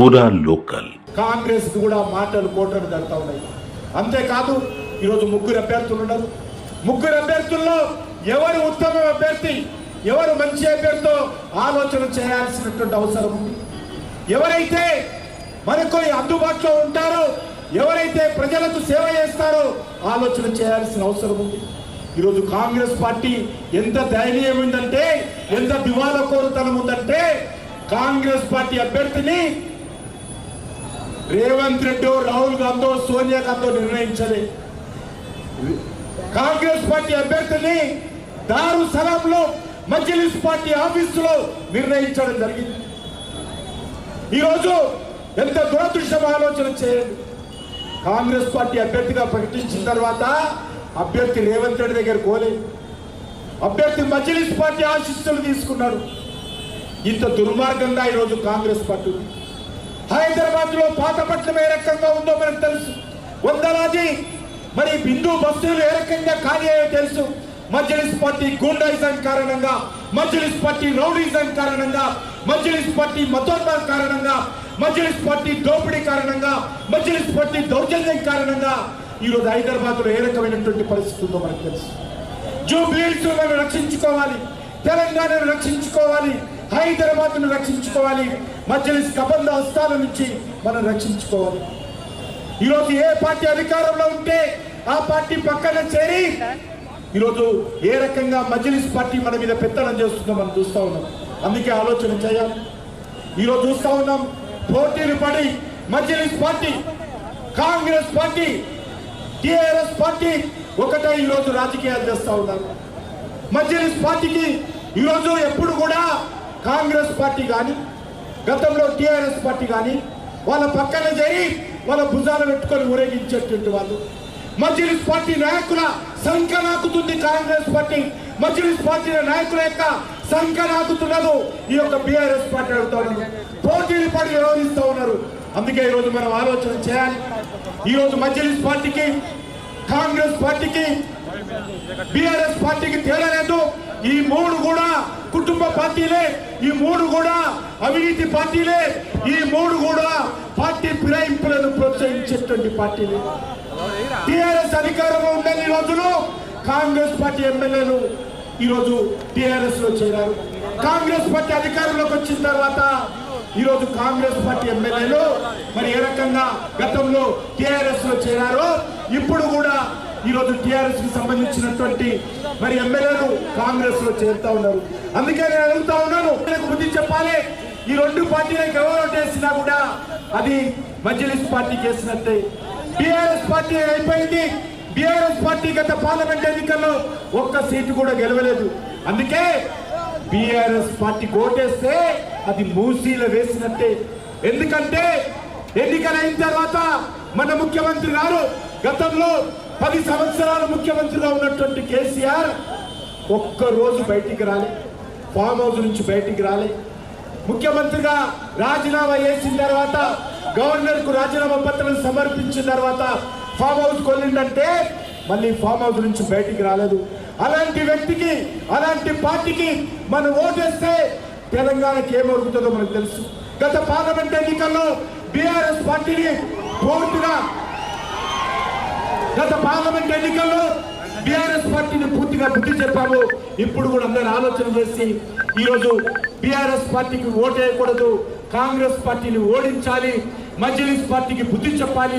పూరా లోకల్. కాంగ్రెస్ కూడా మాటలు కోటలు జరుగుతూ ఉన్నాయి. అంతేకాదు ఈరోజు ముగ్గురు అభ్యర్థులు ఉన్నారు. ముగ్గురు అభ్యర్థుల్లో ఎవరు ఉత్తమ అభ్యర్థి ఎవరు మంచి అభ్యర్థితో ఆలోచన చేయాల్సినటువంటి అవసరం ఉంది. ఎవరైతే మనకు అందుబాటులో ఉంటారో ఎవరైతే ప్రజలకు సేవ చేస్తారో ఆలోచన చేయాల్సిన అవసరం ఉంది. ఈరోజు కాంగ్రెస్ పార్టీ ఎంత ధైర్యం ఉందంటే ఎంత దివాలా కోరుతనం ఉందంటే కాంగ్రెస్ పార్టీ అభ్యర్థిని రేవంత్ రెడ్డి రాహుల్ గాంధీ సోనియా గాంధీ నిర్ణయించలే. కాంగ్రెస్ పార్టీ అభ్యర్థిని దారు సలాంలో మజ్లిస్ పార్టీ ఆఫీసులో నిర్ణయించడం జరిగింది. ఈరోజు ఎంత దురదృష్టం ఆలోచన చేయండి. కాంగ్రెస్ పార్టీ అభ్యర్థిగా ప్రకటించిన తర్వాత అభ్యర్థి రేవంత్ రెడ్డి దగ్గర కోలే అభ్యర్థి మజ్లిస్ పార్టీ ఆశిస్సులు తీసుకున్నాడు ఇంత దుర్మార్గంగా ఈరోజు కాంగ్రెస్ పార్టీ ఉంది. హైదరాబాద్లో పాతపట్నం ఏ రకంగా ఉందో మనకు తెలుసు. వందలాది మరి బిందు బస్సులు ఏ రకంగా ఖాళీ అయ్యో తెలుసు. మజ్లిస్ పార్టీ గూండాయిజం కారణంగా మజ్లిస్ పార్టీ రౌడీజం కారణంగా మజ్లిస్ పార్టీ మతోన్మాన్ కారణంగా మజ్లిస్ పార్టీ దోపిడీ కారణంగా మజ్లిస్ పార్టీ దౌర్జన్యం కారణంగా ఈరోజు హైదరాబాద్లో ఏ రకమైనటువంటి పరిస్థితి ఉందో మనకు తెలుసు. జూబ్లీస్ మనం రక్షించుకోవాలి తెలంగాణను రక్షించుకోవాలి హైదరాబాద్ను రక్షించుకోవాలి మధ్యలిస్ కబంధ హస్తాల నుంచి మనం రక్షించుకోవాలి. ఈరోజు ఏ పార్టీ అధికారంలో ఉంటే ఆ పార్టీ పక్కన చేరి ఈరోజు ఏ రకంగా మజ్లిస్ పార్టీ మన మీద పెత్తనం చేస్తుందో మనం చూస్తా ఉన్నాం. అందుకే ఆలోచన చేయాలి. ఈరోజు చూస్తా ఉన్నాం పోటీలు పడి Majlis party Congress party TRS party ఒకటే ఈరోజు రాజకీయాలు చేస్తా ఉన్నారు. మజ్లిస్ పార్టీకి ఈరోజు ఎప్పుడు కూడా కాంగ్రెస్ పార్టీ కానీ గతంలో టిఆర్ఎస్ పార్టీ కానీ వాళ్ళ పక్కన చేరి వాళ్ళ భుజాలు పెట్టుకొని ఊరేగించేటువంటి వాళ్ళు. మజ్లిస్ పార్టీ నాయకుల సంఖ్య నాకుతుంది కాంగ్రెస్ పార్టీ. మజ్లిస్ పార్టీ నాయకుల యొక్క సంఖ్య నాకుతున్నదు ఈ యొక్క బీఆర్ఎస్ పార్టీ అడుగుతా ఉన్నారు పోటీలు పడి వ్యవహరిస్తూ ఉన్నారు. అందుకే ఈరోజు మనం ఆలోచన చేయాలి. ఈరోజు మజ్లిస్ పార్టీకి కాంగ్రెస్ పార్టీకి బీఆర్ఎస్ పార్టీకి తేడా లేదు. ఈ మూడు కూడా కుటుంబ పార్టీలే ఈ మూడు కూడా అవినీతి పార్టీలే ఈ మూడు కూడా పార్టీ ఫిరాయింపులను ప్రోత్సహించేటువంటి పార్టీలే. టిఆర్ఎస్ అధికారంలో ఉండని రోజులు కాంగ్రెస్ పార్టీ ఎమ్మెల్యేలు ఈరోజు టిఆర్ఎస్లో చేరారు. కాంగ్రెస్ పార్టీ అధికారంలోకి వచ్చిన తర్వాత ఈరోజు కాంగ్రెస్ పార్టీ ఎమ్మెల్యేలు మరి ఏ రకంగా గతంలో టిఆర్ఎస్లో చేరారో ఇప్పుడు కూడా ఈరోజు టిఆర్ఎస్కి సంబంధించినటువంటి మరి ఎమ్మెల్యేలు కాంగ్రెస్లో చేరుతా ఉన్నారు. అందుకే నేను అడుగుతా ఉన్నాను బుద్ధి చెప్పాలి. ఈ రెండు పార్టీలకు ఎవరు వేసినా కూడా అది మజ్లిస్ పార్టీ చేసినట్టే. టిఆర్ఎస్ పార్టీ అయిపోయింది. బిఆర్ఎస్ పార్టీ గత పార్లమెంట్ ఎన్నికల్లో ఒక్క సీటు కూడా గెలవలేదు. అందుకే బిఆర్ఎస్ పార్టీ ఓటేస్తే అది మూసీలో వేసినట్టే. ఎందుకంటే ఎన్నికలైన తర్వాత మన ముఖ్యమంత్రి గారు గతంలో పది సంవత్సరాలు ముఖ్యమంత్రిగా ఉన్నటువంటి కేసీఆర్ ఒక్క రోజు బయటికి రాలే. ఫామ్ హౌస్ నుంచి బయటికి రాలే. ముఖ్యమంత్రిగా రాజీనామా చేసిన తర్వాత గవర్నర్కు రాజీనామా పత్రం సమర్పించిన తర్వాత ఫామ్ హౌస్ కొల్లిందంటే మళ్ళీ ఫామ్ హౌస్ నుంచి బయటికి రాలేదు. అలాంటి వ్యక్తికి అలాంటి పార్టీకి మనం ఓటేస్తే తెలంగాణకి ఏం మనకు తెలుసు. గత పార్లమెంట్ ఎన్నికల్లో బీఆర్ఎస్ పార్టీని పూర్తిగా గత పార్లమెంట్ ఎన్నికల్లో బీఆర్ఎస్ పార్టీని పూర్తిగా బుద్ధి చెప్పాము. ఇప్పుడు కూడా అందరు ఆలోచన చేసి ఈరోజు బీఆర్ఎస్ పార్టీకి ఓటేయకూడదు కాంగ్రెస్ పార్టీని ఓడించాలి. మజ్లిస్ పార్టీకి బుద్ధి చెప్పాలి.